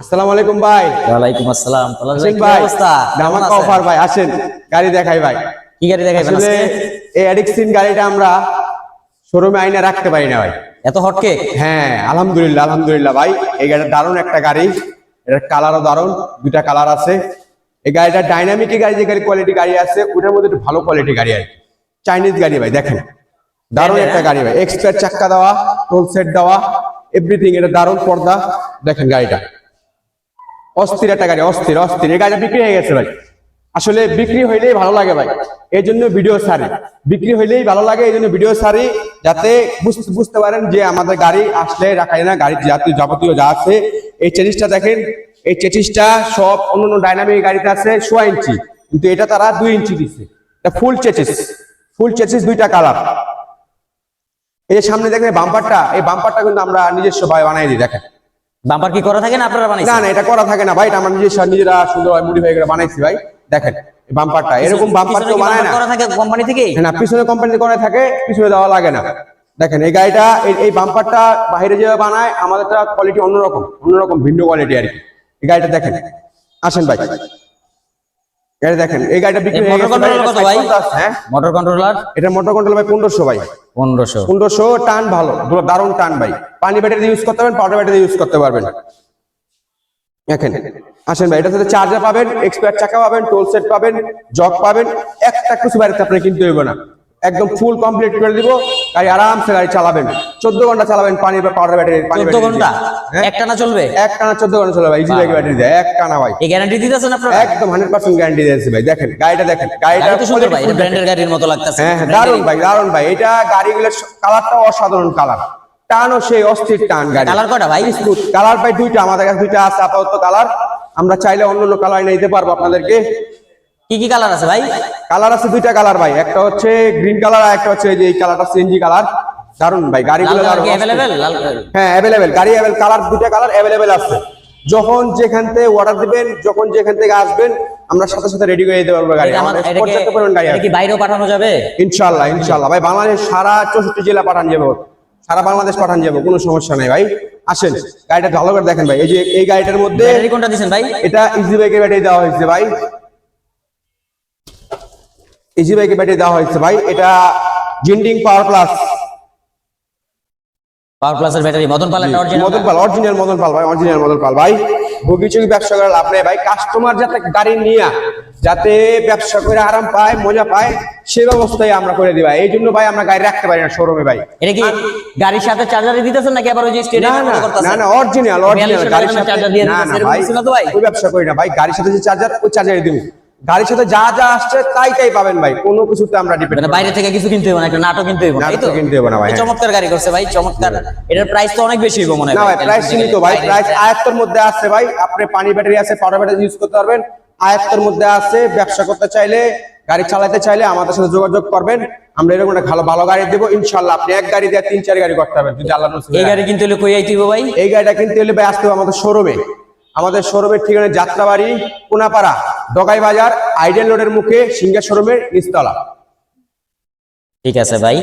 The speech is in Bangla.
আসসালামু আলাইকুম ভাই। ওয়ালাইকুম আসসালাম। ভাই। অবস্থা? ধামাকা? অফার ভাই আসেন। গাড়ি দেখাই ভাই। কি গাড়ি দেখাইবেন আজকে? এই অ্যাডিক্সিন গাড়িটা আমরা শোরুমে আইনে রাখতে পারি না ভাই। এত হটকে হ্যাঁ আলহামদুলিল্লাহ আলহামদুলিল্লাহ ভাই। এই গাড়িটা দারুণ একটা গাড়ি। এটার কালারও দারুণ দুইটা কালার আছে। এই গাড়িটা ডাইনামিক গাড়ি যে গাড়ি কোয়ালিটি গাড়ি আছে ওটার মধ্যে একটু ভালো কোয়ালিটি গাড়ি আর চাইনিজ গাড়ি ভাই দেখেন। দারুণ হ্যাঁ, একটা গাড়ি ভাই। এক্সপায়ার চাক্কা দেওয়া টোল সেট দেওয়া এভরিথিং এটা দারুণ পর্দা। দেখেন গাড়িটা। অস্থির একটা গাড়ি, অস্থির অস্থির। এই গাড়িটা বিক্রি হয়ে গেছে ভাই। আসলে বিক্রি হইলেই ভালো লাগে ভাই। এই জন্য ভিডিও সারি। বিক্রি হইলেই ভালো লাগে, এই জন্য ভিডিও সারি, যাতে বুঝতে পারেন যে আমাদের গাড়ি আসলে রাখাই না গাড়ির জাতীয় যাবতীয় যা আছে। এই চেচিসটা দেখেন, এই চেচিসটা সব অন্যান্য ডাইনামিক গাড়িতে আছে সোয়া ইঞ্চি। কিন্তু এটা তারা দুই ইঞ্চি দিচ্ছে এটা ফুল চেচিস ফুল চেচিস দুইটা কালার। এই যে সামনে দেখেন বাম্পারটা, এই বাম্পারটা কিন্তু আমরা নিজস্ব ভাবে বানাই দিই, দেখেন। বাম্পার কি করা থাকে না আপনারা না বানাইছেন? না এটা করা থাকে না ভাই এটা আমরা নিজেরা নিজেরা সুন্দর মুড়ি হয়ে করে বানাইছি ভাই। দেখেন এই বাম্পারটা এরকম বাম্পার তো বানায় না। করা থাকে কোম্পানি থেকে? না পিছনে কোম্পানি করা থাকে পিছনে দেওয়া লাগে না। দেখেন এই গাড়িটা এই- এই বাম্পারটা বাইরে যেভাবে বানায় আমাদেরটা কোয়ালিটি অন্যরকম অন্যরকম ভিন্ন কোয়ালিটি আর কি। এই গাড়িটা দেখেন। আসেন ভাই। গাড়ি দেখেন এই গাড়িটা বিক্রি হয়ে মোটর গেছে এটা কত ভাই? সাইকেল আছে, হ্যাঁ? Motor controller? এটা মোটর কন্ট্রোল ভাই পনেরোশো ভাই। পনেরোশো। পনেরোশো টান ভালো দারুণ টান ভাই। পানি ব্যাটারি ইউজ করতে পারবেন পাউডার ব্যাটারি ইউজ করতে পারবেন। দেখেন আসেন ভাই এটার সাথে চার্জার পাবেন এক্সপায়ার চাকা পাবেন টোল সেট পাবেন জগ পাবেন একটা কিছু বাড়িতে আপনার কিনতে হইব না। একদম ফুল কমপ্লিট করে দিব। গাড়ি আরামসে গাড়ি চালাবেন। চোদ্দ ঘণ্টা চালাবেন পানি বা পাউডার ব্যাটারি পানি চোদ্দ ঘণ্টা? এক টানা চলবে? এক টানা চোদ্দ ঘণ্টা চলে ভাই ইজি ব্যাগ ব্যাটারি দেয়। এক টানা ভাই। এই গ্যারান্টি দিতেছেন আপনারা? একদম হান্ড্রেড পার্সেন্ট গ্যারান্টি দিয়েছে ভাই। দেখেন গাড়িটা দেখেন গাড়িটা তো সুন্দর ভাই ব্র্যান্ডের গাড়ির মতো লাগতেছে। হ্যাঁ হ্যাঁ দারুণ ভাই দারুণ ভাই। এটা গাড়িগুলোর কালারটা অসাধারণ কালার টানও সেই অস্থির টান গাড়ি। কালার কটা ভাই? কালার ভাই দুইটা আমাদের কাছে দুইটা আছে আপাতত কালার আমরা চাইলে অন্য অন্য কালার নিতে পারব আপনাদেরকে। কি কি কালার আছে ভাই? কালার আছে দুইটা কালার ভাই একটা হচ্ছে গ্রিন কালার আর একটা হচ্ছে এই যে এই কালারটা সিএনজি কালার দারুণ ভাই গাড়িগুলো কি অস্থির। লাল হ্যাঁ অ্যাভেলেবেল গাড়ি অ্যাভেল কালার দুইটা কালার অ্যাভেলেবেল আছে। যখন যেখান থেকে অর্ডার দিবেন যখন যেখান থেকে আসবেন আমরা সাথে সাথে রেডি করে দিতে পারব গাড়ি। পর্যাপ্ত পরিমাণ গাড়ি আছে কি বাইরেও পাঠানো যাবে? ইনশাল্লাহ ইনশাল্লাহ ভাই বাংলাদেশ সারা চৌষট্টি জেলা পাঠান যাব। সারা বাংলাদেশ পাঠান যাব কোনো সমস্যা নাই ভাই। আসেন গাড়িটা ভালো করে দেখেন ভাই। এই যে এই গাড়িটার মধ্যে ব্যাটারি কোনটা দিছেন ভাই? এটা ইজি বাইকে ব্যাটারি দেওয়া হয়েছে ভাই। ইজি বাইকে ব্যাটারি দেওয়া হয়েছে ভাই এটা জিন্ডিং পাওয়ার প্লাস। পাওয়ার প্লাসের ব্যাটারি মদন পালের অরিজিনাল মদন পাল অরিজিনাল মদন পাল ভাই অরিজিনাল মদন পাল ভাই। ব্যবসা করে লাভ নেই ভাই কাস্টমার যাতে গাড়ি নিয়ে যাতে ব্যবসা করে আরাম পায় মজা পায় সে ব্যবস্থাই আমরা করে দিই ভাই। এই জন্য ভাই আমরা গাড়ি রাখতে পারি না শোরুমে ভাই। এটা কি গাড়ির সাথে চার্জারে দিতেছেন নাকি আবার ওই যে না স্টেডিয়াম না না না অরিজিনাল অরিজিনাল গাড়ির সাথে চার্জার দিয়ে না এরকম ভাই তো ভাই? ওই ব্যবসা করি না ভাই গাড়ির সাথে যে চার্জার ওই চার্জারে দিব। গাড়ির সাথে যা যা আসছে তাই তাই পাবেন ভাই কোনো কিছুতে আমরা ডিপেন্ড মানে বাইরে থেকে কিছু কিনতে হবে না একটা নাটক কিনতে হবে না, তো? কিনতে হবে না ভাই, হ্যাঁ। চমৎকার গাড়ি করছে ভাই চমৎকার। এটার প্রাইস তো অনেক বেশি হইব মনে হয় না ভাই প্রাইস সীমিত ভাই প্রাইস। আয়ত্তের মধ্যে আছে ভাই আপনি পানি ব্যাটারি আছে পাউডার ব্যাটারি ইউজ করতে পারবেন। আয়ত্তের মধ্যে আছে ব্যবসা করতে চাইলে গাড়ি চালাতে চাইলে আমাদের সাথে যোগাযোগ করবেন। আমরা এরকম একটা ভালো ভালো গাড়ি দেবো ইনশাল্লাহ আপনি এক গাড়ি দিয়ে তিন চার গাড়ি করতে পারবেন যদি আল্লাহ এই গাড়ি কিনতে হলে কই আইতে ভাই? এই গাড়িটা কিনতে হলে ভাই আসতে হবে আমাদের শোরুমে আমাদের শোরুমের ঠিকানা যাত্রাবাড়ি কোনাপাড়া। ডগাই বাজার আইডেল রোডের মুখে সিঙ্গার শোরুমের নিচতলা। ঠিক আছে ভাই।